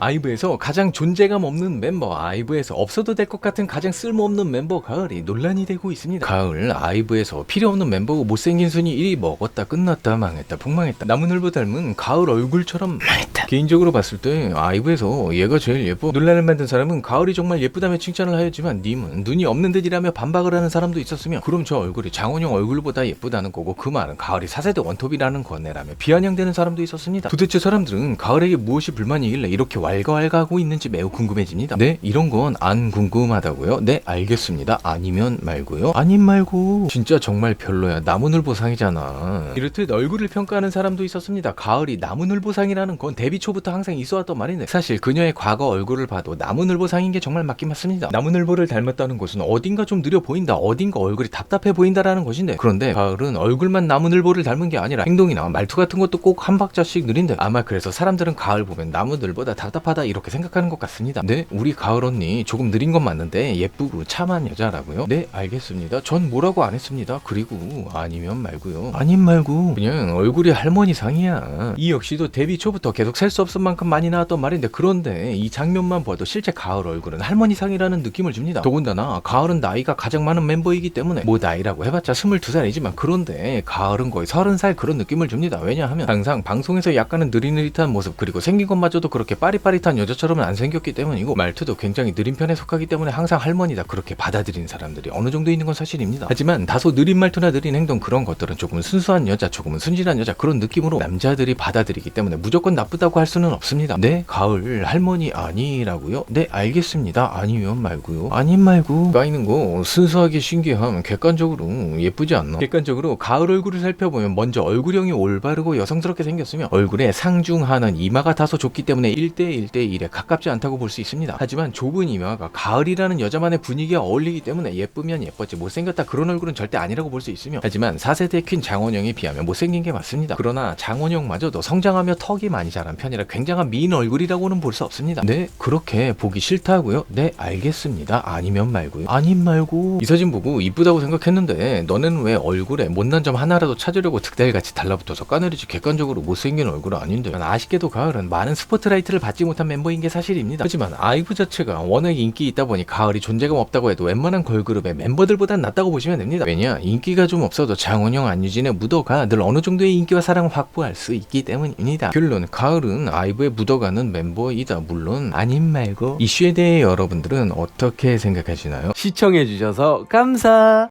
아이브에서 가장 존재감 없는 멤버, 아이브에서 없어도 될 것 같은 가장 쓸모없는 멤버 가을이 논란이 되고 있습니다. 가을 아이브에서 필요 없는 멤버고 못생긴 순위 1위 먹었다 끝났다 망했다 폭망했다 나무늘보 닮은 가을 얼굴처럼 망했다. 개인적으로 봤을 때 아이브에서 얘가 제일 예뻐. 논란을 만든 사람은 가을이 정말 예쁘다며 칭찬을 하였지만 님은 눈이 없는 듯이라며 반박을 하는 사람도 있었으며 그럼 저 얼굴이 장원영 얼굴보다 예쁘다는 거고 그 말은 가을이 사세대 원톱이라는 거네라며 비아냥대는 사람도 있었습니다. 도대체 사람들은 가을에게 무엇이 불만이길래 이렇게 왈가왈가하고 있는지 매우 궁금해집니다. 네, 이런 건 안 궁금하다고요? 네, 알겠습니다. 아니면 말고요. 아님 말고 진짜 정말 별로야. 나무늘보상이잖아. 이렇듯 얼굴을 평가하는 사람도 있었습니다. 가을이 나무늘보상이라는 건 데뷔 초부터 항상 있어왔던 말인데 사실 그녀의 과거 얼굴을 봐도 나무늘보상인 게 정말 맞긴 맞습니다. 나무늘보를 닮았다는 것은 어딘가 좀 느려 보인다, 어딘가 얼굴이 답답해 보인다라는 것인데 그런데 가을은 얼굴만 나무늘보를 닮은 게 아니라 행동이나 말투 같은 것도 꼭 한 박자씩 느린데 아마 그래서 사람들은 가을 보면 나무늘보다 답답 하다 이렇게 생각하는 것 같습니다. 네, 우리 가을 언니 조금 느린 건 맞는데 예쁘고 참한 여자라고요? 네, 알겠습니다. 전 뭐라고 안 했습니다. 그리고 아니면 말고요. 아님 말고 그냥 얼굴이 할머니 상이야. 이 역시도 데뷔 초부터 계속 셀 수 없을 만큼 많이 나왔던 말인데 그런데 이 장면만 봐도 실제 가을 얼굴은 할머니 상이라는 느낌을 줍니다. 더군다나 가을은 나이가 가장 많은 멤버이기 때문에 뭐 나이라고 해봤자 22살이지만 그런데 가을은 거의 30살 그런 느낌을 줍니다. 왜냐하면 항상 방송에서 약간은 느릿느릿한 모습 그리고 생긴 것마저도 그렇게 빠릿빠릿 한 여자처럼은 안 생겼기 때문이고 말투도 굉장히 느린 편에 속하기 때문에 항상 할머니다 그렇게 받아들이는 사람들이 어느 정도 있는 건 사실입니다. 하지만 다소 느린 말투나 느린 행동 그런 것들은 조금 순수한 여자 조금은 순진한 여자 그런 느낌으로 남자들이 받아들이기 때문에 무조건 나쁘다고 할 수는 없습니다. 네 가을 할머니 아니라고요? 네 알겠습니다. 아니면 말고요. 아님 말고 까이는 거 순수하게 신기함 객관적으로 예쁘지 않나? 객관적으로 가을 얼굴을 살펴보면 먼저 얼굴형이 올바르고 여성스럽게 생겼으며 얼굴에 상중하는 이마가 다소 좁기 때문에 1대 1대 1에 가깝지 않다고 볼 수 있습니다. 하지만 좁은 이마가 가을이라는 여자만의 분위기와 어울리기 때문에 예쁘면 예뻤지 못생겼다 그런 얼굴은 절대 아니라고 볼 수 있으며 하지만 4세대 퀸 장원영에 비하면 못생긴 게 맞습니다. 그러나 장원영마저도 성장하며 턱이 많이 자란 편이라 굉장한 미인 얼굴이라고는 볼 수 없습니다. 네 그렇게 보기 싫다고요? 네 알겠습니다. 아니면 말고요. 아님 말고 이 사진 보고 이쁘다고 생각했는데 너는 왜 얼굴에 못난 점 하나라도 찾으려고 득달같이 달라붙어서 까내리지 객관적으로 못생긴 얼굴은 아닌데 아쉽게도 가을은 많은 스포트라이트를 받지 못한 멤버인 게 사실입니다. 하지만 아이브 자체가 워낙 인기 있다 보니 가을이 존재감 없다고 해도 웬만한 걸그룹의 멤버들보단 낫다고 보시면 됩니다. 왜냐 인기가 좀 없어도 장원영 안유진의 무더가 늘 어느 정도의 인기와 사랑을 확보할 수 있기 때문입니다. 결론 가을은 아이브에 묻어가는 멤버이다. 물론 아님 말고 이슈에 대해 여러분들은 어떻게 생각하시나요? 시청해주셔서 감사.